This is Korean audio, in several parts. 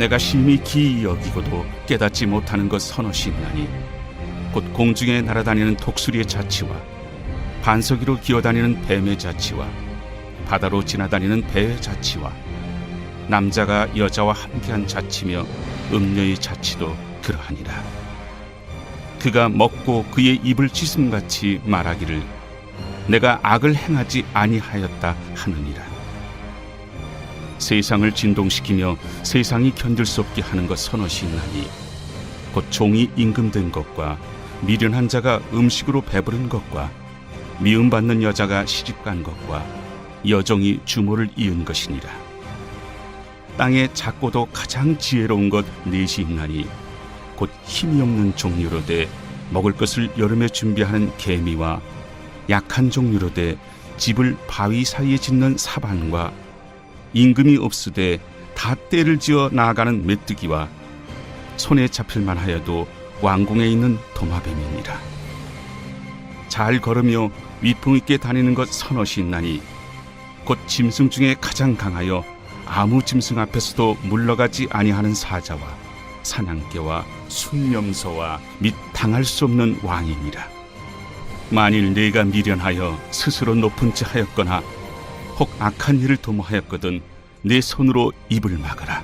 내가 심히 기이 여기고도 깨닫지 못하는 것 있나니 곧 공중에 날아다니는 독수리의 자치와 반석이로 기어다니는 뱀의 자치와 바다로 지나다니는 배의 자치와 남자가 여자와 함께한 자치며 음녀의 자치도 그러하니라. 그가 먹고 그의 입을 찢음같이 말하기를 내가 악을 행하지 아니하였다 하느니라 세상을 진동시키며 세상이 견딜 수 없게 하는 것 서너시 있나니 곧 종이 임금된 것과 미련한 자가 음식으로 배부른 것과 미움받는 여자가 시집간 것과 여종이 주모를 이은 것이니라. 땅의 작고도 가장 지혜로운 것 넷이 있나니 곧 힘이 없는 종류로 돼 먹을 것을 여름에 준비하는 개미와 약한 종류로 돼 집을 바위 사이에 짓는 사반과 임금이 없으되 다 때를 지어 나아가는 메뚜기와 손에 잡힐만 하여도 왕궁에 있는 도마뱀이니라. 잘 걸으며 위풍 있게 다니는 것 서너시 있나니 곧 짐승 중에 가장 강하여 아무 짐승 앞에서도 물러가지 아니하는 사자와 사냥개와 순념소와 및 당할 수 없는 왕이니라. 만일 네가 미련하여 스스로 높은 지 하였거나 혹 악한 일을 도모하였거든 내 손으로 입을 막아라.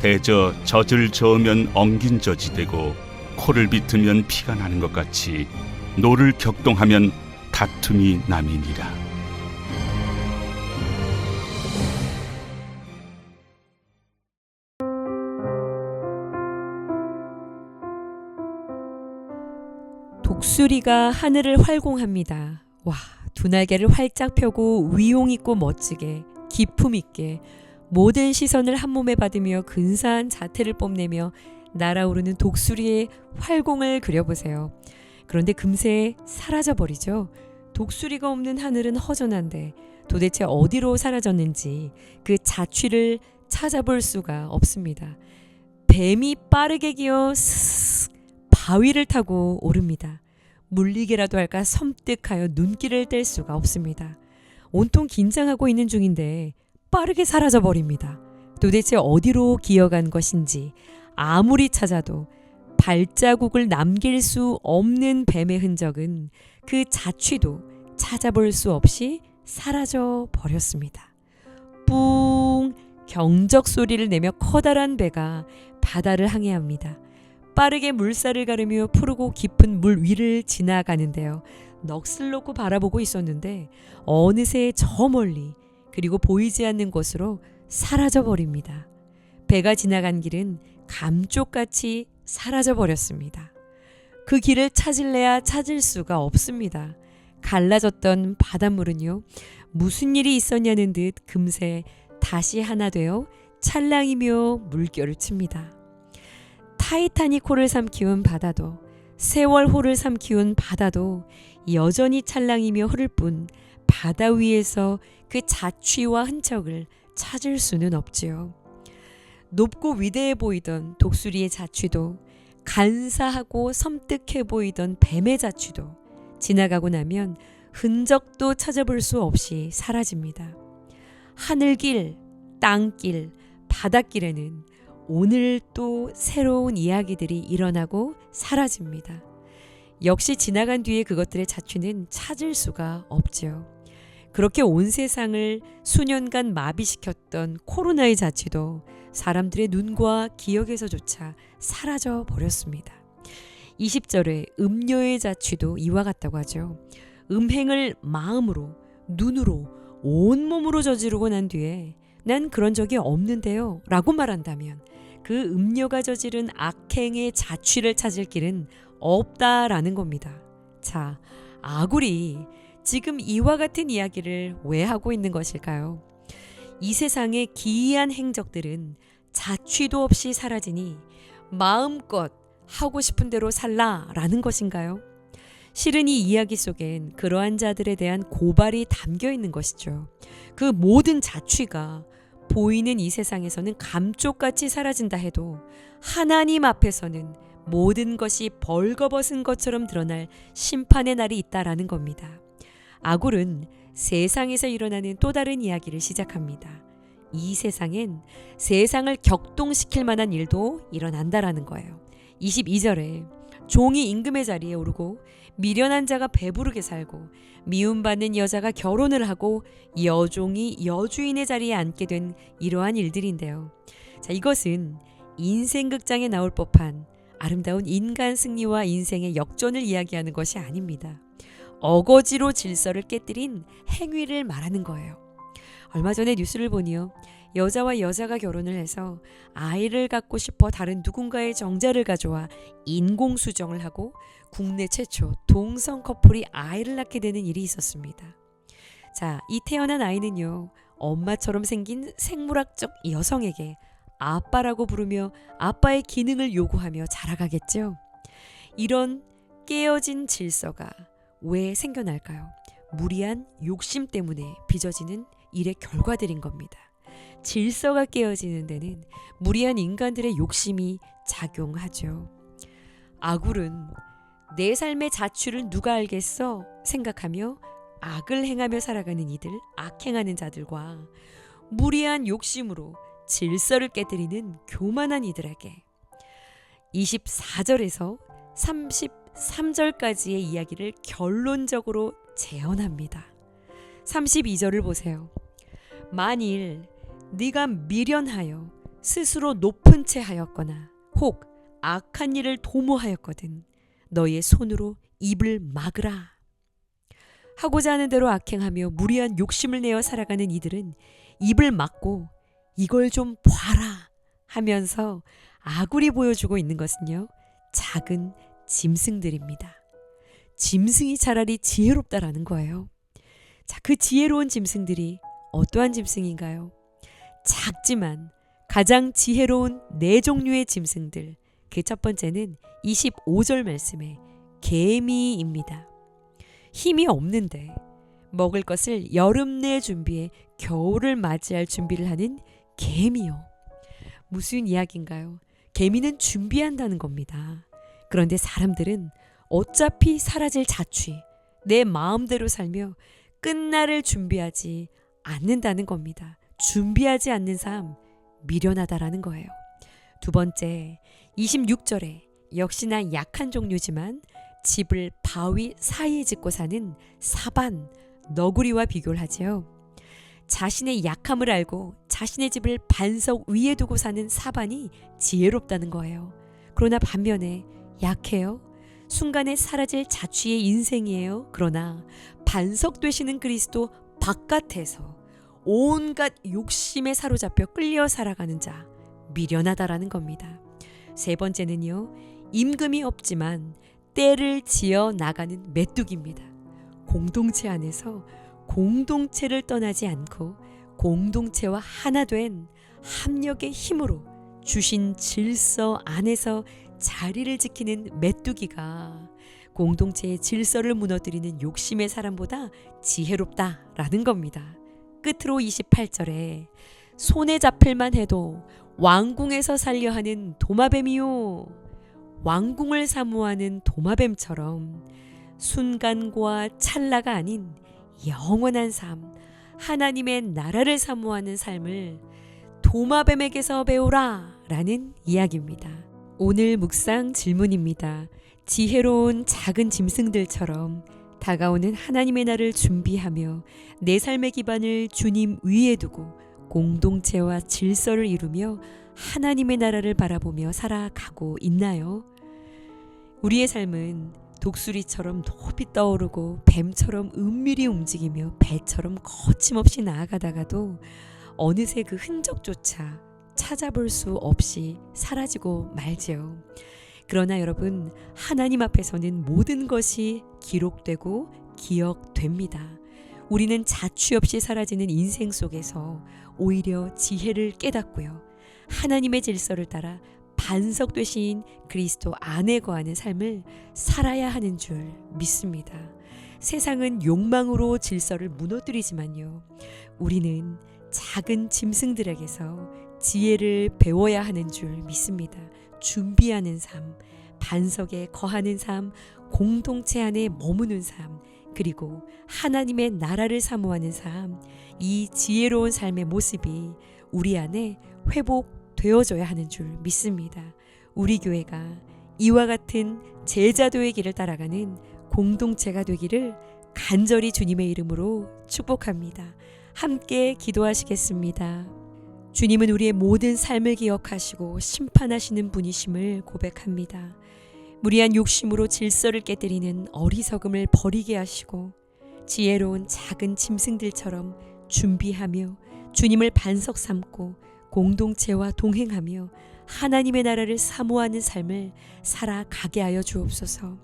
대저 젖을 저으면 엉긴 젖이 되고 코를 비트면 피가 나는 것 같이 노를 격동하면 다툼이 남이니라. 독수리가 하늘을 활공합니다. 와, 두 날개를 활짝 펴고 위용 있고 멋지게 기품 있게 모든 시선을 한 몸에 받으며 근사한 자태를 뽐내며 날아오르는 독수리의 활공을 그려보세요. 그런데 금세 사라져 버리죠. 독수리가 없는 하늘은 허전한데 도대체 어디로 사라졌는지 그 자취를 찾아볼 수가 없습니다. 뱀이 빠르게 기어 스스 바위를 타고 오릅니다. 물리기라도 할까 섬뜩하여 눈길을 뗄 수가 없습니다. 온통 긴장하고 있는 중인데 빠르게 사라져 버립니다. 도대체 어디로 기어간 것인지 아무리 찾아도 발자국을 남길 수 없는 뱀의 흔적은 그 자취도 찾아볼 수 없이 사라져 버렸습니다. 뿡 경적 소리를 내며 커다란 배가 바다를 항해합니다. 빠르게 물살을 가르며 푸르고 깊은 물 위를 지나가는데요. 넋을 놓고 바라보고 있었는데 어느새 저 멀리 그리고 보이지 않는 곳으로 사라져 버립니다. 배가 지나간 길은 감쪽같이 사라져 버렸습니다. 그 길을 찾을래야 찾을 수가 없습니다. 갈라졌던 바닷물은요, 무슨 일이 있었냐는 듯 금세 다시 하나 되어 찰랑이며 물결을 칩니다. 타이타닉 호를 삼키운 바다도 세월 호를 삼키운 바다도 여전히 찰랑이며 흐를 뿐 바다 위에서 그 자취와 흔적을 찾을 수는 없지요. 높고 위대해 보이던 독수리의 자취도 간사하고 섬뜩해 보이던 뱀의 자취도 지나가고 나면 흔적도 찾아볼 수 없이 사라집니다. 하늘길, 땅길, 바닷길에는 오늘 또 새로운 이야기들이 일어나고 사라집니다. 역시 지나간 뒤에 그것들의 자취는 찾을 수가 없죠. 그렇게 온 세상을 수년간 마비시켰던 코로나의 자취도 사람들의 눈과 기억에서조차 사라져 버렸습니다. 20절에 음료의 자취도 이와 같다고 하죠. 음행을 마음으로, 눈으로, 온몸으로 저지르고 난 뒤에 난 그런 적이 없는데요. 라고 말한다면 그 음료가 저지른 악행의 자취를 찾을 길은 없다라는 겁니다. 자, 아굴이 지금 이와 같은 이야기를 왜 하고 있는 것일까요? 이 세상의 기이한 행적들은 자취도 없이 사라지니 마음껏 하고 싶은 대로 살라라는 것인가요? 실은 이 이야기 속엔 그러한 자들에 대한 고발이 담겨 있는 것이죠. 그 모든 자취가 보이는 이 세상에서는 감쪽같이 사라진다 해도 하나님 앞에서는 모든 것이 벌거벗은 것처럼 드러날 심판의 날이 있다라는 겁니다. 아굴은 세상에서 일어나는 또 다른 이야기를 시작합니다. 이 세상엔 세상을 격동시킬 만한 일도 일어난다라는 거예요. 22절에 종이 임금의 자리에 오르고 미련한 자가 배부르게 살고 미움받는 여자가 결혼을 하고 여종이 여주인의 자리에 앉게 된 이러한 일들인데요. 자, 이것은 인생 극장에 나올 법한 아름다운 인간 승리와 인생의 역전을 이야기하는 것이 아닙니다. 어거지로 질서를 깨뜨린 행위를 말하는 거예요. 얼마 전에 뉴스를 보니요. 여자와 여자가 결혼을 해서 아이를 갖고 싶어 다른 누군가의 정자를 가져와 인공수정을 하고 국내 최초 동성 커플이 아이를 낳게 되는 일이 있었습니다. 자, 이 태어난 아이는요. 엄마처럼 생긴 생물학적 여성에게 아빠라고 부르며 아빠의 기능을 요구하며 자라가겠죠. 이런 깨어진 질서가 왜 생겨날까요? 무리한 욕심 때문에 빚어지는 일의 결과들인 겁니다. 질서가 깨어지는 데는 무리한 인간들의 욕심이 작용하죠. 아굴은 내 삶의 자취를 누가 알겠어 생각하며 악을 행하며 살아가는 이들, 악행하는 자들과 무리한 욕심으로 질서를 깨뜨리는 교만한 이들에게 24절에서 33절까지의 이야기를 결론적으로 재현합니다. 32절을 보세요. 만일 네가 미련하여 스스로 높은 채 하였거나 혹 악한 일을 도모하였거든 너의 손으로 입을 막으라. 하고자 하는 대로 악행하며 무리한 욕심을 내어 살아가는 이들은 입을 막고 이걸 좀 봐라 하면서 아굴이 보여주고 있는 것은요. 작은 짐승들입니다. 짐승이 차라리 지혜롭다라는 거예요. 자, 그 지혜로운 짐승들이 어떠한 짐승인가요? 작지만 가장 지혜로운 네 종류의 짐승들. 그 첫 번째는 25절 말씀에 개미입니다. 힘이 없는데 먹을 것을 여름 내 준비해 겨울을 맞이할 준비를 하는 개미요. 무슨 이야기인가요? 개미는 준비한다는 겁니다. 그런데 사람들은 어차피 사라질 자취, 내 마음대로 살며 끝날을 준비하지 않는다는 겁니다. 준비하지 않는 삶, 미련하다라는 거예요. 두 번째, 26절에 역시나 약한 종류지만 집을 바위 사이에 짓고 사는 사반, 너구리와 비교를 하지요. 자신의 약함을 알고 자신의 집을 반석 위에 두고 사는 사반이 지혜롭다는 거예요. 그러나 반면에 약해요. 순간에 사라질 자취의 인생이에요. 그러나 반석 되시는 그리스도 바깥에서 온갖 욕심에 사로잡혀 끌려 살아가는 자 미련하다라는 겁니다. 세 번째는요. 임금이 없지만 때를 지어 나가는 메뚜기입니다. 공동체 안에서 공동체를 떠나지 않고 공동체와 하나 된 합력의 힘으로 주신 질서 안에서 자리를 지키는 메뚜기가 공동체의 질서를 무너뜨리는 욕심의 사람보다 지혜롭다라는 겁니다. 끝으로 28절에 손에 잡힐만 해도 왕궁에서 살려 하는 도마뱀이요. 왕궁을 사모하는 도마뱀처럼 순간과 찰나가 아닌 영원한 삶, 하나님의 나라를 사모하는 삶을 도마뱀에게서 배우라 라는 이야기입니다. 오늘 묵상 질문입니다. 지혜로운 작은 짐승들처럼 다가오는 하나님의 날을 준비하며 내 삶의 기반을 주님 위에 두고 공동체와 질서를 이루며 하나님의 나라를 바라보며 살아가고 있나요? 우리의 삶은 독수리처럼 높이 떠오르고 뱀처럼 은밀히 움직이며 배처럼 거침없이 나아가다가도 어느새 그 흔적조차 찾아볼 수 없이 사라지고 말지요. 그러나 여러분, 하나님 앞에서는 모든 것이 기록되고 기억됩니다. 우리는 자취 없이 사라지는 인생 속에서 오히려 지혜를 깨닫고요. 하나님의 질서를 따라 반석 되신 그리스도 안에 거하는 삶을 살아야 하는 줄 믿습니다. 세상은 욕망으로 질서를 무너뜨리지만요. 우리는 작은 짐승들에게서 지혜를 배워야 하는 줄 믿습니다. 준비하는 삶, 반석에 거하는 삶, 공동체 안에 머무는 삶, 그리고 하나님의 나라를 사모하는 삶, 이 지혜로운 삶의 모습이 우리 안에 회복되어져야 하는 줄 믿습니다. 우리 교회가 이와 같은 제자도의 길을 따라가는 공동체가 되기를 간절히 주님의 이름으로 축복합니다. 함께 기도하시겠습니다. 주님은 우리의 모든 삶을 기억하시고 심판하시는 분이심을 고백합니다. 무리한 욕심으로 질서를 깨뜨리는 어리석음을 버리게 하시고 지혜로운 작은 짐승들처럼 준비하며 주님을 반석 삼고 공동체와 동행하며 하나님의 나라를 사모하는 삶을 살아가게 하여 주옵소서.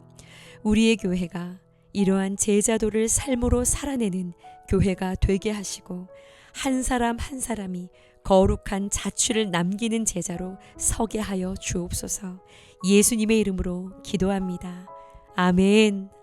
우리의 교회가 이러한 제자도를 삶으로 살아내는 교회가 되게 하시고 한 사람 한 사람이 거룩한 자취를 남기는 제자로 서게 하여 주옵소서. 예수님의 이름으로 기도합니다. 아멘.